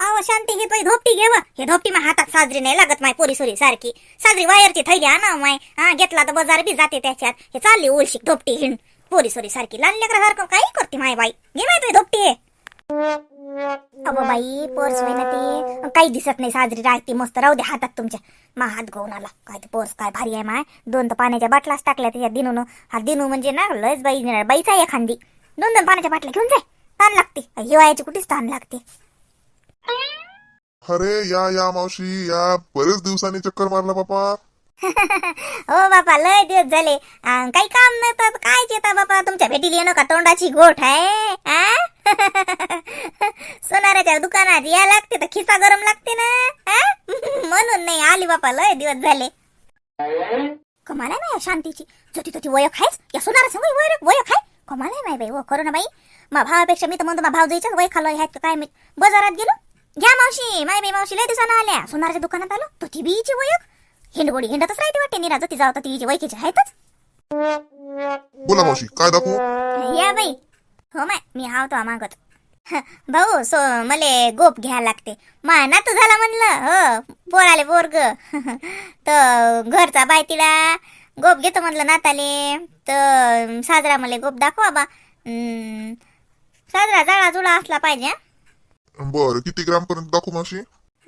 अहो शांती हे पाहिजे धोपटी घेव हे धोपटी मा हातात साजरी नाही लागत माय पोरी सोरी सारखी. साजरी वायरची थैली आणा माय. हा घेतला तर बाजार बी जाते त्याच्यात. हे चालली उलशी धोपटी हिंड. पोरी सोरी सारखी लहान लेकरासारखं काही करते माय बाई. घे माय तुझी धोपटी हे. बाई पर्स होय ते काही दिसत नाही साजरी राहते मस्त. राहू दे हातात तुमच्या. मा हात घेऊन आला. काय ते पर्स काय भारी आहे माय. दोन तर पाण्याच्या बाटलाच टाकल्या त्याच्या दिनून. हा दिनू म्हणजे ना लयच बाई बाईचा आहे एखादी. दोन दोन पाण्याच्या बाटल्या घेऊन जाय. ताण लागते. हिवाळ्याची कुठेच ताण लागते. अरे या या मावशी या. बरेच दिवसांनी चक्कर मारला बापा. हो बापा लय दिवस झाले. अं, काही काम नाही तर काय येता बापा. तुमच्या भेटीला येणं का? तोंडाची गोठ आहे आ? सोनाराच्या दुकानात या लागते तर खिसा गरम लागते ना आ? म्हणून नाही आली बापा लय दिवस झाले. कमाल आहे शांतीची. जोती तोती वयक आहेच या सोनारा संग वयक वयक आहे? कमाल आहे माय बाई हो करू ना बाई मा भावापेक्षा मी तर म्हणतो मा भाव जायचं वय खालो ह्यात काय मी? बाजारात गेलो घ्या मावशी माय बाई मावशी लय दिवसानं आल्या. सोनाराच्या दुकानात आलो. तो ती बीची वयक हिंडगोडी हिंडतच राहते वाटते. निरा जती जाऊ तर तिची वयकीची आहेतच. बोला मावशी काय दाखवू? या बाई. हो माय मी हाव तो मागत भाऊ सो मले गोप घ्यायला लागते. मा नातू झाला म्हणलं. हो पोराले पोरग. तर घरचा बाय तिला गोप घेतो म्हणलं नाताले. तर साजरा मले गोप दाखवा बा. साजरा जाळा जुळा असला पाहिजे? बर किती ग्राम पर्यंत दाखवू मावशी?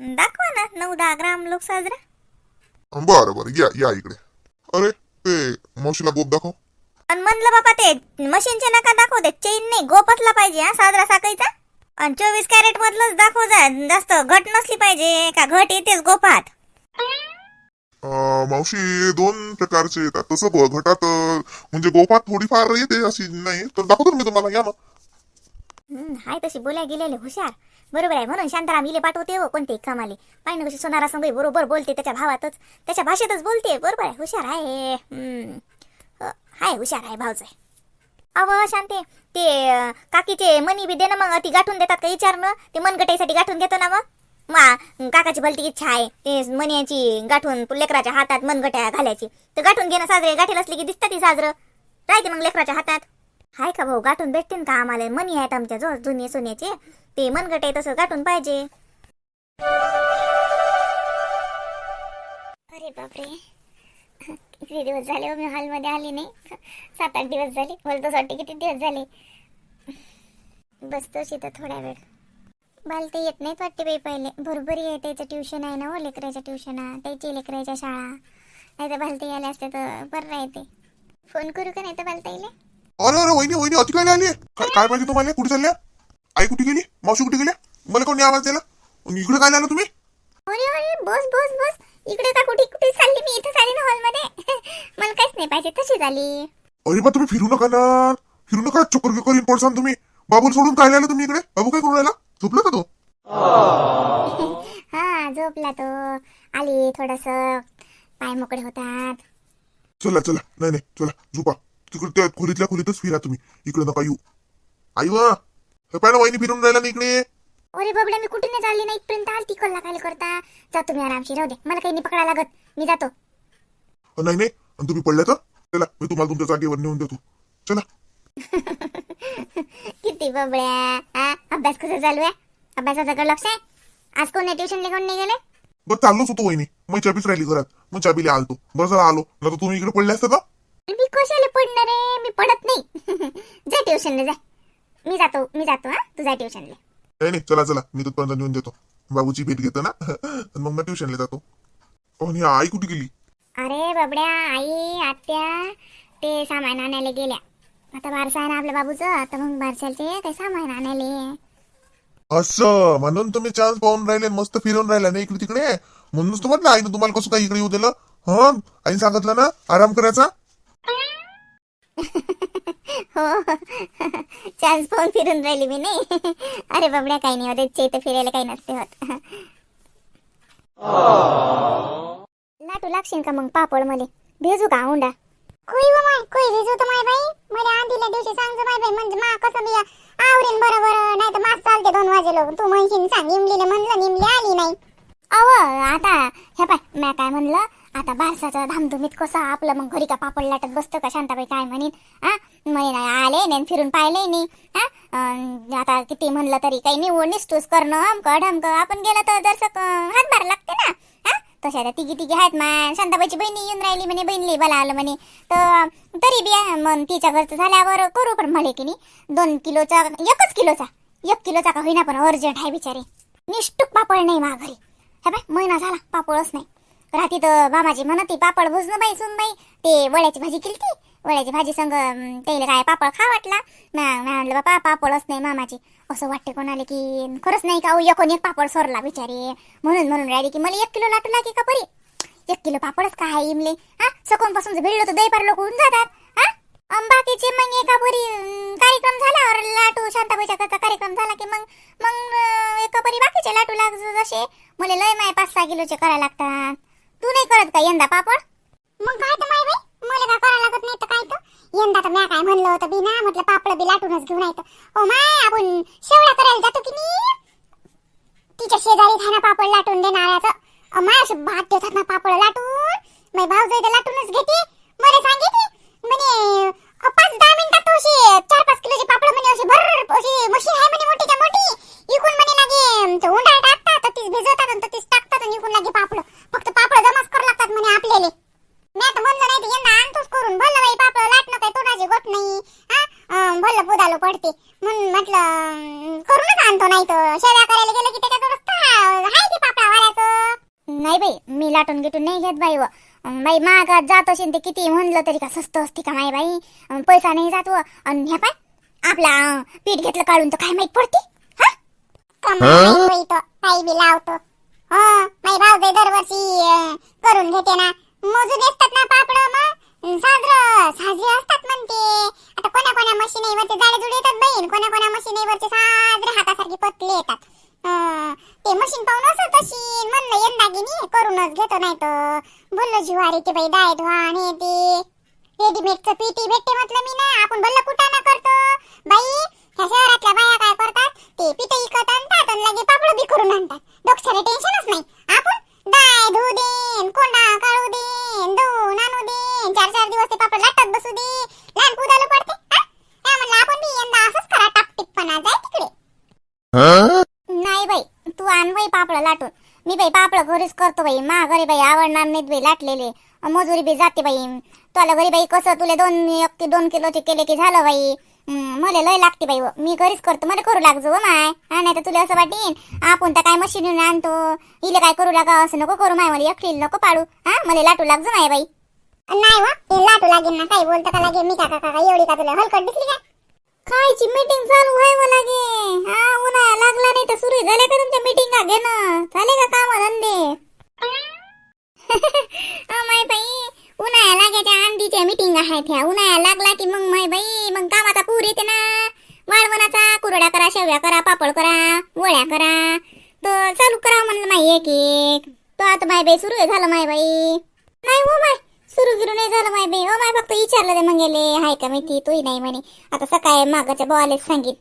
दाखवा ना नऊ दहा ग्राम लोक साजरा. बरं बरं या या इकडे. अरे ते मावशीला गोप दाखव. आणि म्हणलं बाबा ते मशीनचे नका दाखवू दे चेन नाही गोप असला पाहिजे हा साजरा साकायचा आणि चोवीस कॅरेट मधलंच दाखव जा जास्त घट नसली पाहिजे का घट येतेच गोपात. अं, मावशी दोन प्रकारचे येतात. तसं ब- घटात अं, म्हणजे गोपात थोडीफार येते अशी नाही तर दाखवतो ना मी तुम्हाला या ना हाय तशी बोलाय गेलेले हुशार. बरोबर आहे म्हणून शांताराम इले पाठवते हो कोणते कामाले. पाहिजे कशी सोनारा संग बरोबर बोलते त्याच्या भावातच. त्याच्या भाषेतच बोलते बरोबर आहे हुशार आहे. हाय हुशार आहे भाऊच आहे. अव शांते ते काकीचे मनी बी दे ना मग ती गाठून देतात का विचारणं ते मनगटाईसाठी गाठून घेतो ना मग. मा काकाची भलती इच्छा आहे ते मन्याची गाठून लेकराच्या हातात मनगट्या घालायची. तर गाठून घेणं साजरे गाठीला असले की दिसतात ती साजरं. राहते मग लेकराच्या हातात. हाय का भाऊ? गाठून भेटतील का आम्हाला? मनी आहेत आमच्या जो जुने सोन्याचे. ते मनगट आहे तसं गाठून पाहिजे. अरे बापरे. किती दिवस झाले हो मी हॉलमध्ये आले नाही. सात आठ दिवस झाले. बोलतोच वाटते किती दिवस झाले. बसतोच इथं थोड्या वेळ. बालते येत नाहीत वाटते बाई पहिले. बरोबर आहे त्याचं ट्युशन आहे ना हो लेकराच्या ट्युशन. त्याची लेकराच्या शाळा. नाही तर बालते यायला असते तर बरं राहते. फोन करू का नाही तर बालता येईल अरे अरे वहिनी वहिनी अति काय आली. काय काय पाहिजे तुम्हाला? कुठे चालल्या? आई कुठे गेली? मावशी कुठे गेल्या? मला कोणी आवाज दिला? इकडे काय आलं तुम्ही? अरे अरे बस बस बस. इकडे का कुठे कुठे चालली मी? इथं चालली ना हॉलमध्ये. मला काहीच नाही पाहिजे तशी झाली. अरे बा तुम्ही फिरू नका ना. फिरू नका चक्कर गिक्कर पडसान तुम्ही. बाबूल सोडून काय आलं तुम्ही इकडे? बाबू काय करून राहिला? झोपला का तो? हा झोपला तो. आली थोडस. पाय मोकळे होतात. चला चला. नाही नाही चला. झोपा. तिकडे त्या खोलीतल्या खोलीतच फिरा तुम्ही. इकडे नका येऊ. आई वा हे पाय ना फिरून राहिला ना इकडे? अरे बाबड्या मी कुठे नाही चालली ना? इथपर्यंत आलती कल्ला काय करता. जातो मी आरामशी राहू दे. मला काही नाही पकडा लागत. मी जातो. अ, नाही नाही. आणि तुम्ही पडल्या तर? चला मी तुम्हाला तुमच्या जागेवर नेऊन देतो. चला. किती बाबड्या. हा अभ्यास कसा चालू आहे? अभ्यासाचा लक्ष आहे? आज कोण ट्युशनला कोण नाही गेले? बरं चाललोच होतो वहिनी. मग चाबीच राहिली घरात. मग चाबीला आलतो. बरं जरा आलो. नाही तर तुम्ही इकडे पडले असते ना मी कशाला पडणार आहे? मी पडत नाही. जा ट्युशनला जा. मी जातो मी जातो हा. तू जा ट्युशनला नाही नाही चला चला. मी तिथपर्यंत नेऊन देतो. बाबूची भेट घेतो ना. आणि मग मी ट्युशनला जातो. आणि आई कुठे गेली? अरे बाबड्या आई आत्या ते सामान आणायला गेल्या. आता बारसा आहे ना आपल्या बाबूचं आता मग बारशालचे ते सामान आणायला. असं? म्हणून तुम्ही चान्स पाहून राहिले आणि मस्त फिरून राहिला ना इकडे तिकडे म्हणूनच तर म्हटलं आईनं तुम्हाला कसं काय इकडे येऊ दिलं? हा? आईने सांगितलं ना? आराम करायचा? हो. चान्स पाहून फिरून राहिली मी नाही. अरे बाबड्या काही नाही. होत इथं फिरायला काही नसते होत. लाटू लागशील का मग पापडमध्ये भेजू का हुंडा? कोई व माय कोई भेजू तर माय बाई. मला आधील्या दिवशी सांगतो माय बाई म्हणजे मा कसं मी आवरीन बरोबर नाही तर मास चालते दोन वाजेलो तू म्हणशील सांग इमलीने म्हणलं इमली आली नाही. अव आता हे पाय म्या काय म्हणलं? आता बारसाचा धामधुमीत कसं आपलं मग घरी का पापड लाटत बसतं का? शांताबाई काय म्हणीन? हा? म्हणे नाही आले नाही फिरून पाहिले नाही. हा? आता किती म्हणलं तरी काही निवड निष्ठूस करणं अमक ढमक आपण गेलं तर दर्शक हातभार लागते ना? हा? तशा त्या तिघी तिघी आहेत मा शांताबाईची बहिणी येऊन राहिली म्हणे बहिणी मला आलं म्हणे. तर तरी बी मग तिच्या घरचं झाल्यावर करू पण म्हणे की नाही. दोन किलोचा एकच किलोचा. एक किलोचा का होईना पण अर्जंट आहे बिचारे. निष्ठूक पापड नाही मा घरी. हे बाय महिना झाला पापडच नाही. राहती तर मामाजी म्हणत पापड भुजणं बाई सुन बाई. ते वड्याची भाजी केली वड्याची भाजी संग त्याला काय पापड खा वाटला. म्हणलं बापा पापडच नाही मामाची असं वाटते कोणाला की खरंच नाही का अहो, एक पापड सोरला बिचारे. म्हणून म्हणून राहिली की मला एक किलो लाटू लागे का परी? एक किलो पापडच काय आहे इमले? हा सकून पासून भिडलो तर दही पार लोक होऊन जातात. हा बाकीचे मग एका बरी कार्यक्रम कार्यक्रम झाल्यावर लाटू शांताबाईच्या घरचा कार्यक्रम झाला की मग मग एका बरी बाकीचे लाटू लाग जसे. मला लय माय पाच सहा किलोचे करायला लागतात. करत का यंदा पापड? मग काय तर माय बाई मला का करा लागत नाही तर काय तर. यंदा तर म्या काय म्हणलं होतं बी ना म्हटलं पापड बी लाटूनच घेऊन येतं ओ माय आपण शेवड्या करायला जातो की नाही? तिच्या शेजारी खाना पापड लाटून देणाऱ्याचं. माय असं भात देतात ना पापड लाटून. माय भाऊ जाई लाटूनच घेते. मला सांगितले. म्हणे पाच दहा मिनिटात तो अशी चार पाच किलोचे पापड म्हणे अशी भर अशी मशीन आहे म्हणे मोठीच्या मोठी. इकून म्हणे लागे ते उंडाळ तीच भिजवतात आणि तीच टाकतात आणि इकून लागे पापड. फक्त पापड जमाच करू लागतात म्हणे आपल्याला. मी आता म्हणलं नाही तर यंदा आणतोच करून. भलं बाई पापड लाटणं काय तोडाची गोट नाही. हा? अं, भलं पुदालो पडते. म्हणून म्हटलं करूनच आणतो नाही तर. शेव्या करायला गेलं की त्याच्यात हाय ते पापडा वाऱ्याचं नाही बाई मी लाटून गिटून नाही घेत बाई व. बाई महागात जात असेल ते किती म्हणलं तरी का स्वस्त असते का माय बाई? पैसा नाही जात व. आणि ह्या पाय आपला पीठ घेतलं काढून तर काय माहीत पडते? कमाल बाई तो. काही बी लावतो. हो माई दरवर्षी करून घेते ना. मोजून असतात ना पापड मग. साजरं साजरे असतात म्हणते. आता कोणा कोणा मशीनीवरचे जाडे जुडे येतात बहीण कोणा कोणा मशीनीवरचे साजरे हातासारखे पतले येतात. ते मशीन पाहून असं तशी म्हणलं यंदा गिनी करूनच घेतो नाही तर. बोललो ज्वारी ते बाई डाळ धुवा आणि ते रेडीमेडचं पीटी भेटते म्हटलं मी ना. आपण भल्ल कुटाणा करतो. बाई ह्या शहरातल्या बाया काय करतात? ते पीठ इकत आणतात आणि लगे पापड बी करून आणतात. डोक्याला टेन्शनच नाही. आपण डाय धू देन कोंडा काढू देन दोन आणू देन चार चार दिवस ते पापड लाटत बसू दे. लहान कुदाला पडते हा? त्या म्हणलं आपण बी यंदा असंच करा टापटिकपणा जाय तिकडे. नाही बाई तू आण बाई पापड लाटून. मी बाई पापड घरीच करतो बाई. मा घरी बाई आवडणार नाहीत बाई लाटलेले. मजुरी बी जाते बाई. तुला घरी बाई कसं तुला दोन एक दोन किलोचे केले की झालं बाई. मला लय लागते बाई व. मी घरीच करतो मला करू लागजो व माय. हा नाही तर तुला असं वाटेन आपण तर काय मशीन आणतो. हिला काय करू लागा असं नको करू माय मला एकटीला नको पाडू. हा मला लाटू लागजो माय बाई. नाही वा ते लाटू लागेल ना काही बोलतं का लागे मी का का का एवढी का तुला हलकट दिसली का खायची मीटिंग चालू आहे मला गे हा उन्हाळा लागला नाही तर सुरू झाल्या का तुमच्या मीटिंगा घेणं? झाले का काम धंदे? माय बाई. उन्हाळ्या लागायच्या अंडीच्या मीटिंग आहेत ह्या. उन्हाळ्या लागला की मग माय बाई मग पूर येते ना वाळवणाचा कुरड्या करा शेव्या करा पापड करा वळ्या करा. तर चालू करा म्हणलं माई एक एक. तो आता माय बाई सुरू झालं माय बाई. नाही हो माय सुरू गिरू नाही झालं माय बाई. हो माय फक्त विचारलं ते मग गेले हाय का माहिती तोही नाही म्हणे. आता सकाळी मागाच्या बॉलेच सांगित.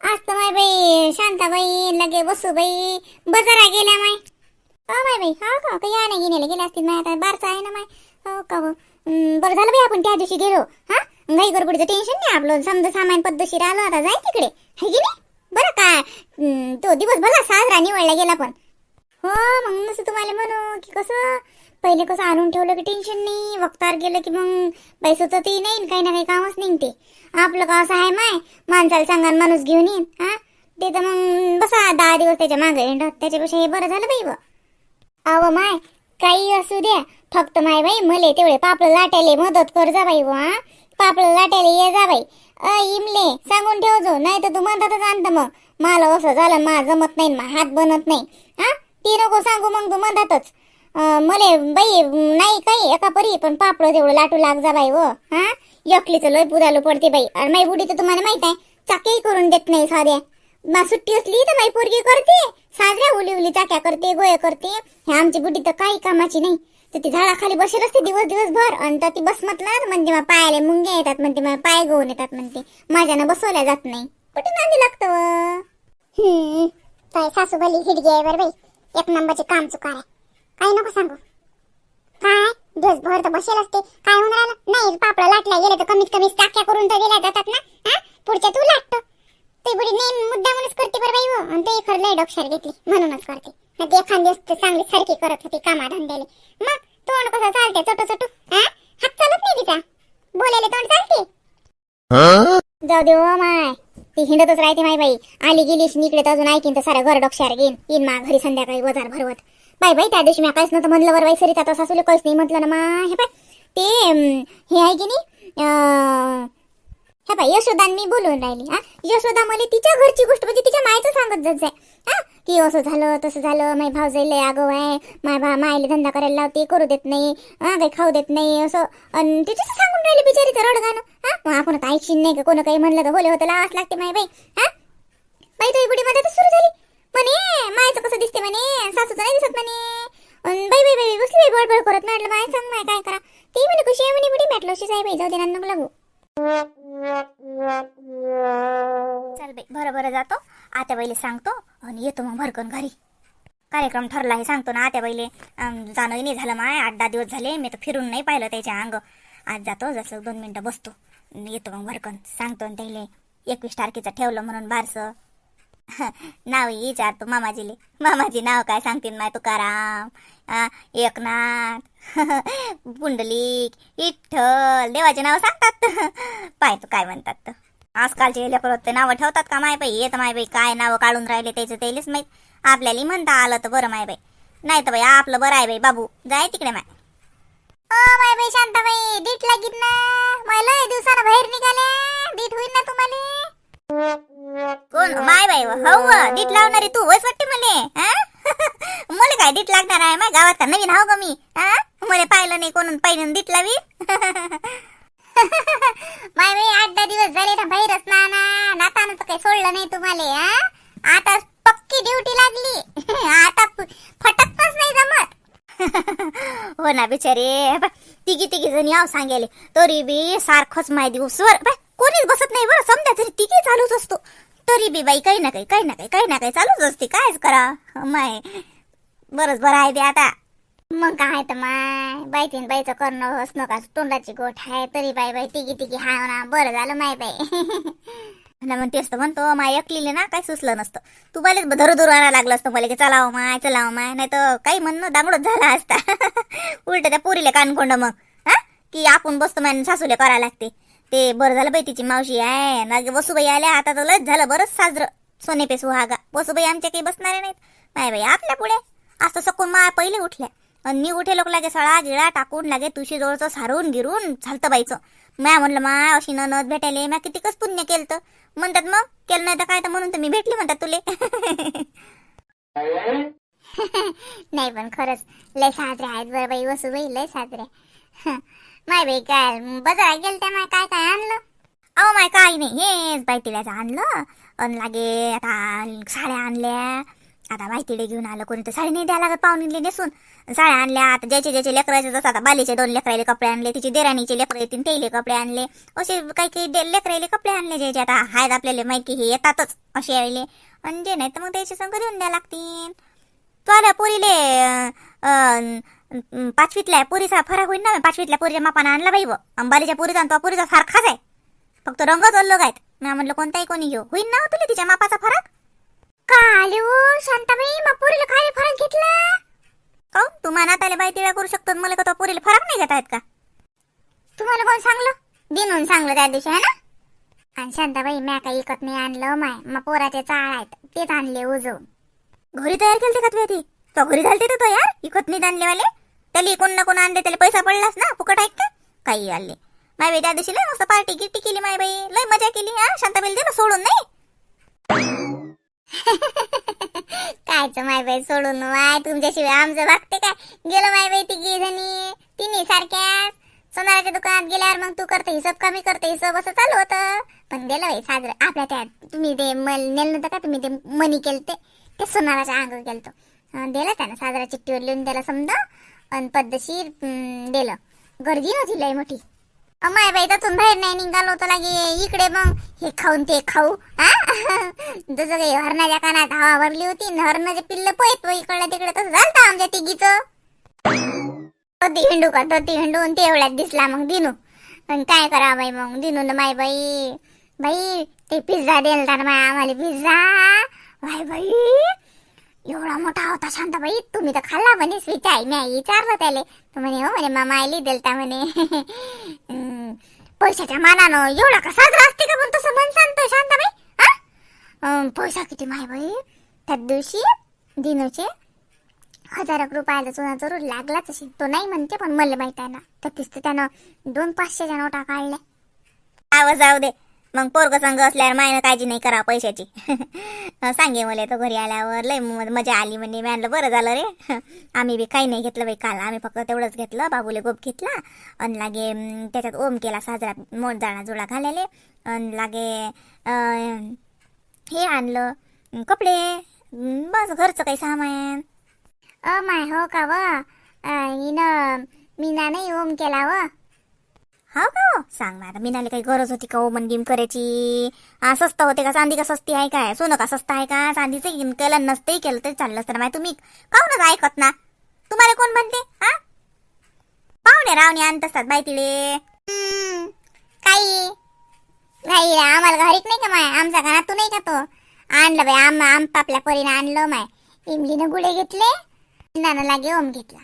आज तर माय बाई शांताबाई लगे बसू बाई बजारा गेल्या माय. हो माय बाई हो का काही या नाही गिनेले असतील माय. आता बारचा आहे ना माय. हो का हो. बरं झालं बाई आपण त्या दिवशी गेलो. हा? घाई गडबडीचं टेन्शन नाही आपलं. समजा सामान पद्धतशीर आलं आता जाय तिकडे. है की नाही? बरं का? तो दिवस भला साजरा निवडला गेला पण. हो मग नसं तुम्हाला म्हणू की कसं? पहिले कसं आणून ठेवलं की टेन्शन नाही. वक्तार गेलं की मग पैसे तर ते नाही काही ना काही कामच निघते. आपलं का असं आहे माय? माणसाला सांगा माणूस घेऊन येईन हा? ते तर मग बसा दहा दिवस त्याच्यामागे हिंडत त्याच्यापेक्षा हे बरं झालं बाई अव माय काही असू द्या. फक्त माय बाई मले तेवढे पापलं लाटायले मदत कर जा बाई वा पापड लाटेल ये जा बाई. अ इमले सांगून ठेवजो नाही तर तू म्हणतातच आणतं मग. मला असं झालं मा जमत नाही मा हात बनत नाही. हा? ती नको सांगू मग तू म्हणतातच मले बाई नाही काही एका परी पण पापड तेवढं लाटू लाग जा बाई व हा? एकलीचं लय पुरालो पडते बाई. आणि माई बुडी तर तुम्हाला माहीत आहे चाकी करून देत नाही साध्या. मा सुट्टी असली तर माई पोरगी करते साजऱ्या उली उली चाक्या करते गोया करते. हे आमची बुड्डी तर काही कामाची नाही. तर ती झाडाखाली बसेल असते दिवस दिवसभर. आणि तर ती बस म्हटलं म्हणते मग पायाले मुंग्या येतात म्हणते मग पाय गवून येतात म्हणते. माझ्यानं बसवल्या जात नाही. कुठे नांदी लागतं काय सासू भली हिडगी आहे बरं बाई. एक नंबरचे काम चुकार आहे. काही नको सांगू. दिवसभर तर बसेल असते काय होऊन राहिलं? नाही पापड लाटल्या गेले तर कमीत कमी टाक्या करून तर दिल्या जातात ना? हा? पुढच्या तू लाटतो. ते बुडी नेम मुद्दा म्हणूनच करते बरं बाई हो. आणि ते खरं लय डोक्षार घेतली. म्हणूनच करते. एखाद दिवस चांगली सारखी करत होती कामा धंद्याले मग तोंड कसं चालते चटू चटू हा? हात चालत नाही तिचा? बोलायला तोंड चालते? जाऊ दे ओ माय. ती हिंडतच राहते माय बाई. आली गेली इकडे तर अजून ऐकीन तर सारं घर डोक्यावर घेईन. येईन मा घरी संध्याकाळी वजार भरवत. बाई बाई त्या दिवशी मी काहीच नव्हतं म्हणलं. बरं बाई सरिता तर सासूले काहीच नाही म्हटलं ना मा. हे पाय ते हे आहे की नाही हे पाय यशोदा मी बोलून राहिली हा? यशोदा मला तिच्या घरची गोष्ट म्हणजे तिच्या मायचं सांगत जात जाय हा? की असं झालं तसं झालं माय भाव लय आगो आहे. माय भा मायला धंदा करायला लावते करू देत नाही. हा काही खाऊ देत नाही असं. आणि तिच्याच सांगून राहिले तर रडगाणं. हा आपण आता ऐकशील नाही का? कोण काही म्हणलं तर होले होतं लावाच लागते माय बाई. हा? बाई तुझी गुडी मध्ये सुरू झाली. म्हणे मायचं कसं दिसते म्हणे सासूचं नाही दिसत म्हणे. बाई बाई बाई बसली बाई बडबड करत म्हटलं माय सांग माय काय करा. ती म्हणे कशी आहे म्हणे बुडी म्हटलं अशीच आहे बाई जाऊ दे ना नको लागू. चल बाई बरं बरं जातो. आत्या बैले सांगतो आणि येतो मग भरकन घरी. कार्यक्रम ठरला हे सांगतो ना आत्या बाईले जाणंही नाही झालं माय. आठ दहा दिवस झाले. मी तर फिरून नाही पाहिलं त्याच्या अंग. आज जातो जसं दोन मिनटं बसतो. येतो मग भरकन. सांगतो आणि त्याले एकवीस तारखेचं ठेवलं म्हणून बारसं. नाव विचारतो मामाजीले. मामाजी नाव काय सांगतील माय तुकाराम? एकनाथ. पुंडलिक विठ्ठल. देवाचे नाव सांगतात. पाय तू काय म्हणतात. तर. आजकालचे लेकर ते नावं ठेवतात का माय बाई? येत माय बाई काय नावं काढून राहिले त्याचं त्यालाच माहीत. आपल्याला म्हणता आलं तर बरं माय बाई. नाही तर बाई आपलं बरं आहे बाई बाबू. जाय तिकडे माय. ओ माय बाई शांताबाई दीट लागीत ना. मला लय दिवसानं बाहेर निघाले दीट होईल ना तुम्हाला? कोण? माय बाई हो व, दीट लावणारी तू वयच वाटते मले हा? मला काय दीट लागणार आहे? माय गावात नवीन हाव का मी हा? मला पाहिलं नाही कोण पाहिलं दीट लावी. माय बाई आठ दहा दिवस झाले ना बाहेरच ना ना नातानं तर काही सोडलं नाही तुम्हाला हा? आता पक्की ड्युटी लागली. आता फटकच नाही जमत. हो ना बिचारे बा, तिघी तिघी जणी याव सांगेले तरी बी सारखंच माय दिवसवर बा, कोणीच बसत नाही बरं समजा तरी तिघी चालूच असतो. तरी बी बाई काही ना काही काही ना काही काही ना काही चालूच असते कायच करा. माय बरंच बरं आहे ते आता. मग काय तर माय बाईतीन बाईचं करणं असणं का तोंडाची गोठ आहे तरी बाई बाई तिघी तिघी हाय ना बरं झालं माय बाई. ना मग तेच तर म्हणतो माय ऐकलेले ना काही सुचलं नसतं. तू पहिलेच धरू धरू आणायला लागलं असतं मला की चलाव हो माय चलाव हो माय नाही तर काही म्हणणं दांगडच झाला असता. उलट त्या पोरीले कानकोंड मग हा? की आपण बसतो माय सासूले करायला लागते. ते बरं झालं बाई तिची मावशी आहे ना वसुबाई आल्या आता तर लस झालं बरंच साजरं. सोने पे सुहागा वसुबाई आमच्या काही बसणारे नाहीत. माय बाई आपल्या पुढे. असं सकून माय पहिले उठल्या. आणि मी उठे लोक लागे सळा गिळा टाकून लागे तुशी जवळचं सारून गिरून झालतं बाईचं. म्या म्हणलं मा अशी ननद भेटायले म्या कितीकच पुण्य केलं म्हणतात मग? केलं नाही तर काय? तर म्हणून तर मी भेटली म्हणतात तुले. नाही पण खरंच लय साजरे आहेत बरं बाई वसुबाई लय साजरे. माय बाई काय बाजारात गेल त्या माय काय काय आणलं? अहो माय काय नाही हेच बाई तिला आणलं. अन लागे आता साड्या आणल्या. आता बाई घेऊन आलं कोणी तर साडी नाही द्यायला लागत पाहुणीले नेसून. साड्या आणल्या आता ज्याचे ज्याचे लेकराचे जसं आता बालीचे दोन लेकराले कपडे आणले तिचे देराणीचे लेकर येतील तेले कपडे आणले. असे काही काही लेकराले कपडे आणले जे जे आता आहेत आपल्याला माहिती हे येतातच असे आले. आणि जे नाही तर मग त्याचे संग देऊन द्या लागतील. तुला पोरीले पाचवीतल्या पोरीचा फरक होईल ना पाचवीतल्या पोरीच्या मापानं आणला बाई व. अंबालीच्या पोरीचा आणि तो पोरीचा सारखाच आहे. फक्त रंगच अलग आहेत. ना म्हणलं कोणताही कोणी घेऊ. होईल ना हो तुला तिच्या मापाचा फरक? का आले हो शांताबाई मग पोरीला काय फरक घेतला? काऊन तुम्हाला नाताले बाई तिळा करू शकतो मला का तो पोरीला फरक नाही घेता येत का? तुम्हाला कोण सांगलं? बिनून सांगलं त्या दिवशी है ना? आणि शांताबाई म्या काही इकत नाही आणलं माय. मग पोराचे चाळ आहेत तेच आणले उजवून. घरी तयार केलते का तुझ्या ती? तो घरी घालते तो यार. इकत नाही आणलेवाले त्याला कोण ना कोण आणले त्याला पैसा पडलास ना फुकट ऐक का? काही आणले माय बाई त्या दिवशी लय मस्त पार्टी गिट्टी केली माय बाई. लय मजा केली हा शांताबाई दे ना सोडून नाही कायच माय बाई सोडून? माय तुमच्याशिवाय आमचं भागते काय? गेलो माय बाई ती जणी तिन्ही सारख्या सोनाराच्या दुकानात गेल्यावर मग तू करते हिशोब कमी करते हिशोब असं चालू होतं. पण दिलं बाई साजरं. आपल्या त्या तुम्ही ते मल नेलं नव्हतं का? तुम्ही ते मनी केलं ते ते सोनाराच्या अंग केलतो दिलं त्यानं साजरा चिठ्ठीवर लिहून दिला समजा. आणि पद्धतशीर दिलं. गर्दी नव्हती लय मोठी. अमाय बाई त्यातून बाहेर नाही निघालो तर लागे इकडे मग हे खाऊन ते खाऊ हा? जसं काही हरणाच्या कानात हवा भरली होती हरणाचे पिल्ल पळत इकडे तिकडे तसं झालं आमच्या तिघीच? धोती हिंडू का होती हिंडून तेवढ्यात दिसला मग दिनू. पण काय करा बाई मग दिनू ना माय बाई. बाई ते पिझ्झा देल ना माय आम्हाला पिझ्झा. बाई बाई एवढा मोठा होता शांताबाई तुम्ही तर खाल्ला म्हणे स्वीच आई मी आई विचारलं त्याले. म्हणे हो म्हणे मामा आईली देलता म्हणे. पैशाच्या मानानं एवढा का साजरा असते का पण तसं म्हण सांगतो शांताबाई अं, पैसा किती माय बाई? त्या दिवशी दिनोचे हजार एक रुपयाला चुना जरूर लागलाच असेल. तो नाही म्हणते पण मला माहीत आहे ना. तर तिथं त्यानं दोन पाचशेच्या नोटा काढल्या. आवाज जाऊ दे. मग पोरग संघ असल्यावर मायनं काळजी नाही करा पैशाची. सांगे मला तो घरी आल्यावर लय मजा आली म्हणे. मी आणलं बरं झालं रे. आम्ही बी काही नाही घेतलं बाई काल. आम्ही फक्त तेवढंच घेतलं. बाबूले गोप घेतला. आणि लागे त्याच्यात ओम केला साजरा मोठ जाळा जुळा घालायले. आणि लागे हे आणलं कपडे. बस घरचं काही सामान. अ माय हो का व? मी मीना नाही ओम केला व? हो का? हो? सांग ना आता मीनाला काही गरज होती का हो ओमन गेम करायची? हा स्वस्त होते का? चांदी का सस्ती आहे काय? सोनं का स्वस्त आहे का? चांदीचं गेम केलं नसतंही केलं तरी चाललं असतं ना माय तुम्ही. काहूनच ऐकत ना? तुम्हाला कोण म्हणते? हा पाहुणे रावणे आणत असतात बाई तिळे काही. नाही आम्हाला घरीच नाही का माय? आमच्या घरात तू नाही का तो? आणलं बाई आम आम आपल्या परीनं आणलं माय. इमलीनं गुडे घेतले नाना लागे ओम घेतला.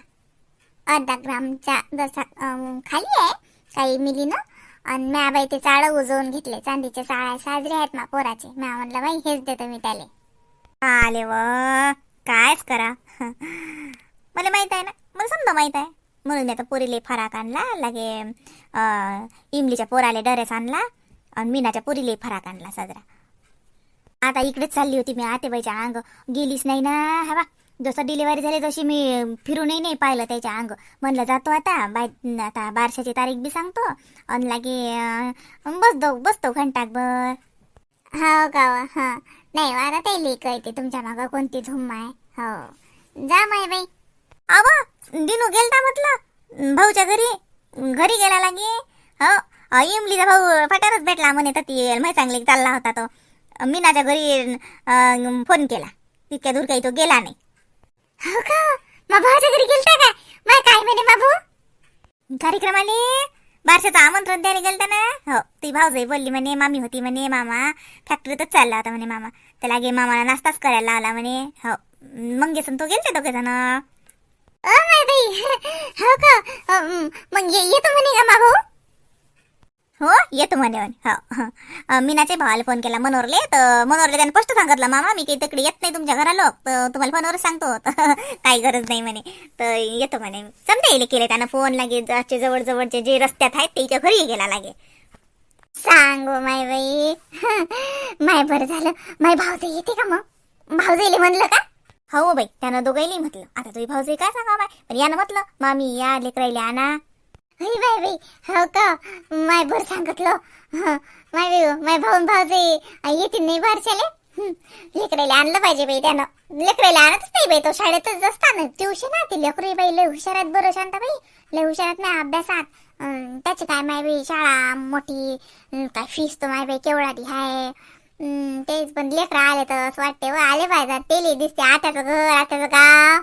अर्धा ग्रामच्या जसा अं, खाली आहे. काही मिलीनं आणि म्या बाई ते चाळ उजवून घेतले. चांदीचे चाळ साजरे आहेत मा पोराचे. म्या म्हणलं बाई हेच देतो मी त्याले. आले व कायच करा. मला माहीत आहे ना मला समजा माहीत आहे. म्हणून मी आता पोरीले फराक आणला लागे इमलीच्या पोराले डरेस आणला आणि मीनाच्या पोरीले फराक आणला साजरा. आता इकडेच चालली होती मी आतेबाईच्या अंग. गेलीच नाही ना हवा बा. जसं डिलिव्हरी झाली तशी मी फिरूनही नाही पाहिलं त्याच्या अंग. म्हणलं जातो आता बाय आता बारशाची तारीख बी सांगतो. आणि लागे बसतो बसतो घंटाकभर हो का हा. हो. नाही आता ते लेक येते तुमच्या मागं कोणती झुम्मा आहे. हो. जा माय बाई. अव दिनू गेलता म्हटलं. भाऊच्या घरी घरी गेला लागे. हो. इमलीचा भाऊ फटारच भेटला म्हणे तर ती माहिती चांगली चालला होता तो. मीनाच्या घरी फोन केला. तितक्या दूर काही तो गेला नाही. हो का? मग भावाच्या घरी गेलता का? मग काय म्हणे बाबू कार्यक्रमाले बारशाचं आमंत्रण द्यायला गेलता ना? हो ती भाऊजाई बोलली म्हणे मामी होती म्हणे मामा. फॅक्टरीतच चालला होता म्हणे मामा. त्याला गे मामाला नाश्ताच करायला लावला म्हणे. हो. मग तो गेलते दोघे जण. हो का? मग ये- येतो म्हणे का मागो हो येतो म्हणे म्हणे. हो हो. मीनाच्या भावाला फोन केला मनोरले तर मनोरले त्याने स्पष्ट सांगितलं मामा मी काही तिकडे येत नाही तुमच्या घराला. तर तुम्हाला फोनवर सांगतो. तर काही गरज नाही म्हणे. तर येतो म्हणे. समजा येईल केले त्यानं फोन लागे जाचे जवळ जवळचे जे रस्त्यात आहेत त्याच्या घरी गेला लागे. सांगू माय बाई. माय बरं झालं. माय भावजाई येते का मग? भावजाईले म्हणलं का? हो बाई. त्यानं दोघाईली म्हटलं आता तुझी भाऊजाई काय सांगा बाय पण यानं म्हटलं मामी या लेकराईले आणा. हई बाय बाई. हो का? माय भर सांगितलं. माय बाई माय भाऊन भाऊजाई येतील नाही बारशाले लेकरायला आणलं पाहिजे बाई त्यानं. लेकराईला आणतच नाही बाई तो शाळेतच असताना ट्युशन आहे ती लेकरी बाई लय हुशारात बरं शांत बाई. लय हुशारात नाही अभ्यासात. त्याची काय माय बाई शाळा मोठी काय फीस तो माय बाई केवढा आहे तेच पण लेकरं आले तर असं वाटते व हो, आले पाहिजे. तेले दिसते आत्याचं घर आत्याचं गाव.